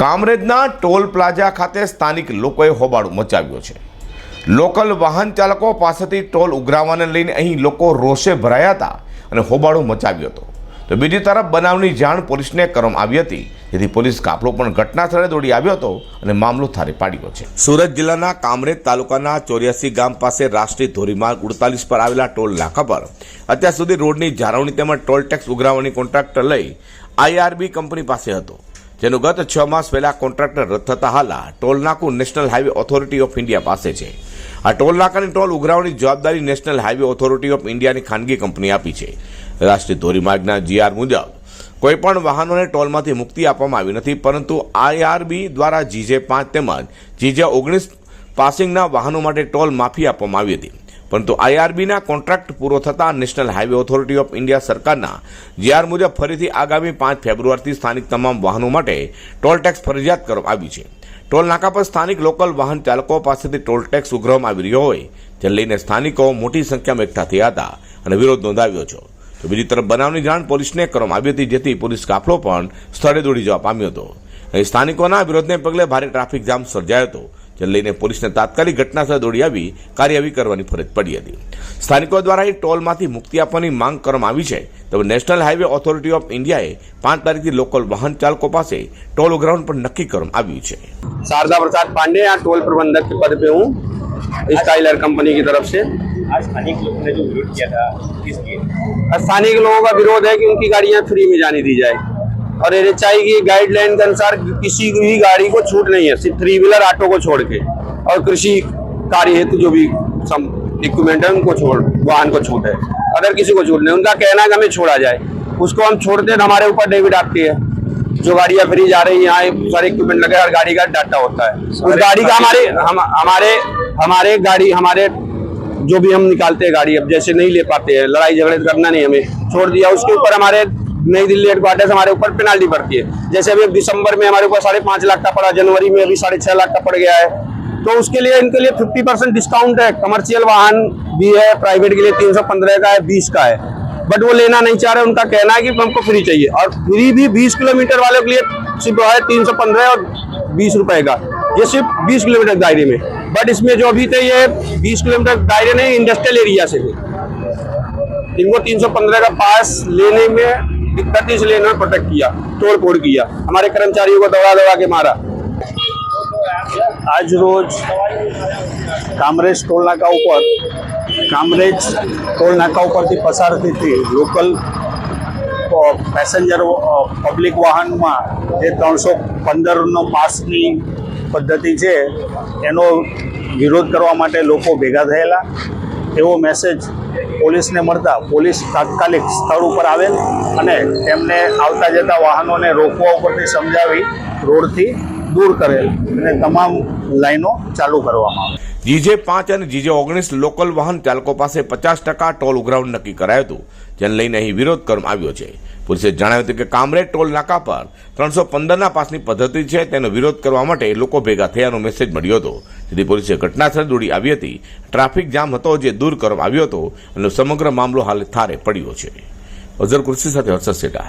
કામરેજના toll plaza ખાતે સ્થાનિક લોકોએ હોબાળો મચાવ્યો છે. લોકલ વાહન ચાલકો પાસેથી ટોલ ઉઘરાવવાને લઈને અહીં લોકો રોષે ભરાયા હતા અને હોબાળો મચાવ્યો હતો. તો બીજી તરફ બનાવની જાણ પોલીસને કરવામાં આવી હતી. જેથી પોલીસ કાફલો પણ ઘટના સ્થળે દોડી આવ્યો હતો અને મામલો થારે પાડ્યો છે. સુરત જિલ્લાના કામરેજ તાલુકાના ચોર્યાસી ગામ પાસે રાષ્ટ્રીય ધોરીમાર્ગ ઉડતાલીસ પર આવેલા ટોલ નાકા પર અત્યાર સુધી રોડની જાળવણી તેમજ ટોલ ટેક્સ ઉઘરાવવાની કોન્ટ્રાક્ટર લઈ આઈઆરબી કંપની પાસે હતો. જેનું ગત છ માસ પહેલા કોન્ટ્રાક્ટર રદ થતા હાલ આ toll નાકું national highway authority of India પાસે છે. આ ટોલ નાકાની ટોલ ઉઘરાવવાની જવાબદારી નેશનલ હાઈવે ઓથોરિટી ઓફ ઇન્ડિયાની ખાનગી કંપની આપી છે. રાષ્ટ્રીય ધોરીમાર્ગના જીઆર મુજબ, કોઈપણ વાહનોને ટોલમાંથી મુક્તિ આપવામાં આવી નથી, પરંતુ આઈઆરબી દ્વારા જીજે પાંચ તેમજ જીજે ઓગણીસ પાસિંગના વાહનો માટે ટોલ માફી આપવામાં આવી હતી. પરંતુ આઈઆરબીના કોન્ટ્રાક્ટ પૂરો થતાં national highway authority of India સરકારના જીઆર મુજબ ફરીથી આગામી પાંચ ફેબ્રુઆરીથી સ્થાનિક તમામ વાહનો માટે ટોલ ટેક્સ ફરજિયાત કરવામાં આવી છે. ટોલ નાકા પર સ્થાનિક લોકલ વાહન ચાલકો પાસેથી ટોલ ટેક્સ ઉઘરાવવામાં આવી રહ્યો હોય, જેને લઈને સ્થાનિકો મોટી સંખ્યામાં એકઠા થયા હતા અને વિરોધ નોંધાવ્યો છે. તો બીજી તરફ બનાવની જાણ પોલીસને કરવામાં આવી હતી, જેથી પોલીસ કાફલો પણ સ્થળે દોડી જવા પામ્યો હતો. સ્થાનિકોના વિરોધને પગલે ભારે ટ્રાફિક જામ સર્જાયો હતો. જેને લઈને પોલીસને તાત્કાલિક ઘટનાસ્થળે દોડી આવી કાર્યવાહી કરવાની ફરજ પડી હતી સ્થાનિકો દ્વારા અહીં ટોલમાંથી મુક્તિ આપવાની માંગ કરવામાં આવી છે તો નેશનલ હાઈવે ઓથોરિટી ઓફ ઇન્ડિયાએ પાંચ તારીખથી લોકલ વાહન ચાલકો પાસે ટોલ ઉઘરાવવાનું પણ નક્કી કરવામાં આવ્યું છે शारदा प्रसाद पांडे यहाँ टोल प्रबंधक के पद पे हूँ स्टाइलर कंपनी की तरफ से आज स्थानिक लोगों ने जो विरोध किया था किसके स्थानीय लोगों का विरोध है कि उनकी गाड़ियाँ फ्री में जाने दी जाए और एनएचआई की गाइडलाइन के अनुसार किसी भी गाड़ी को छूट नहीं है सिर्फ़ थ्री व्हीलर ऑटो को छोड़ के और कृषि कार्य हेतु जो भी इक्विपमेंट है उनको छोड़ वाहन को छूट है। अगर किसी को छूट नहीं उनका कहना है कि हमें छोड़ा जाए उसको हम छोड़ते हैं हमारे ऊपर डेबिट आती है जो गाड़ियाँ फ्री जा रही है यहाँ सारे इक्विपमेंट लगे हर गाड़ी का डाटा होता है। उस गाड़ी का हमारे हम हमारे हमारे गाड़ी हमारे जो भी हम निकालते हैं गाड़ी अब जैसे नहीं ले पाते हैं लड़ाई झगड़े करना नहीं हमें छोड़ दिया उसके ऊपर हमारे नई दिल्ली हेडक्वार्टर हमारे ऊपर पेनाल्टी पड़ती है। जैसे अभी दिसंबर में हमारे ऊपर साढ़े पाँच लाख का पड़ा, जनवरी में अभी साढ़े छह लाख का पड़ गया है। तो उसके लिए, इनके लिए फिफ्टी परसेंट डिस्काउंट है। कमर्शियल वाहन भी है प्राइवेट के लिए तीन सौ पंद्रह का है, बीस का है। बट वो लेना नहीं चाह रहे, उनका कहना है कि हमको फ्री चाहिए। और फ्री भी बीस किलोमीटर वालों के लिए सिर्फ़ है तीन सौ पंद्रह और बीस रुपए का। ये सिर्फ़ बीस किलोमीटर दायरे में। बट इसमें जो अभी थे ये बीस किलोमीटर दायरे नहीं इंडस्ट्रियल एरिया से थे इनको 315 का पास लेने में दिक्कत इस लेने में प्रोटेक्ट किया तोड़ फोड़ किया हमारे कर्मचारियों को दौड़ा दौड़ा के मारा આજ રોજ કામરેજ ટોલ નાકા ઉપર કામરેજ ટોલ નાકા ઉપરથી પસાર થતી લોકલ પેસેન્જર પબ્લિક વાહનમાં જે ત્રણસો પંદરનો પાસની પદ્ધતિ છે એનો વિરોધ કરવા માટે લોકો ભેગા થયેલા એવો મેસેજ પોલીસને મળતા પોલીસ તાત્કાલિક સ્થળ ઉપર આવેલ અને તેમને આવતા જતા વાહનોને રોકવા ઉપરથી સમજાવી રોડથી દૂર કરેલ અને તમામ લાઈનો ચાલુ કરવામાં આવે. જીજે પાંચ અને જીજે ઓગણીસ લોકલ વાહન ચાલકો પાસે પચાસ ટકા ટોલ ઉઘરાવણ નક્કી કરાયું હતું, જેને લઈને અહીં વિરોધ કરવામાં આવ્યો છે. પોલીસે જણાવ્યું હતું કે કામરેજ ટોલ નાકા પર ત્રણસો પંદરના પાસની પદ્ધતિ છે, તેનો વિરોધ કરવા માટે લોકો ભેગા થયાનો મેસેજ મળ્યો હતો. જેથી પોલીસે ઘટનાસ્થળે દોડી આવી હતી. ટ્રાફિક જામ હતો જે દૂર કરવામાં આવ્યો હતો અને સમગ્ર મામલો હાલ થારે પડ્યો છે. અઝર કુર્સી સાથે હર્ષદ સેટા.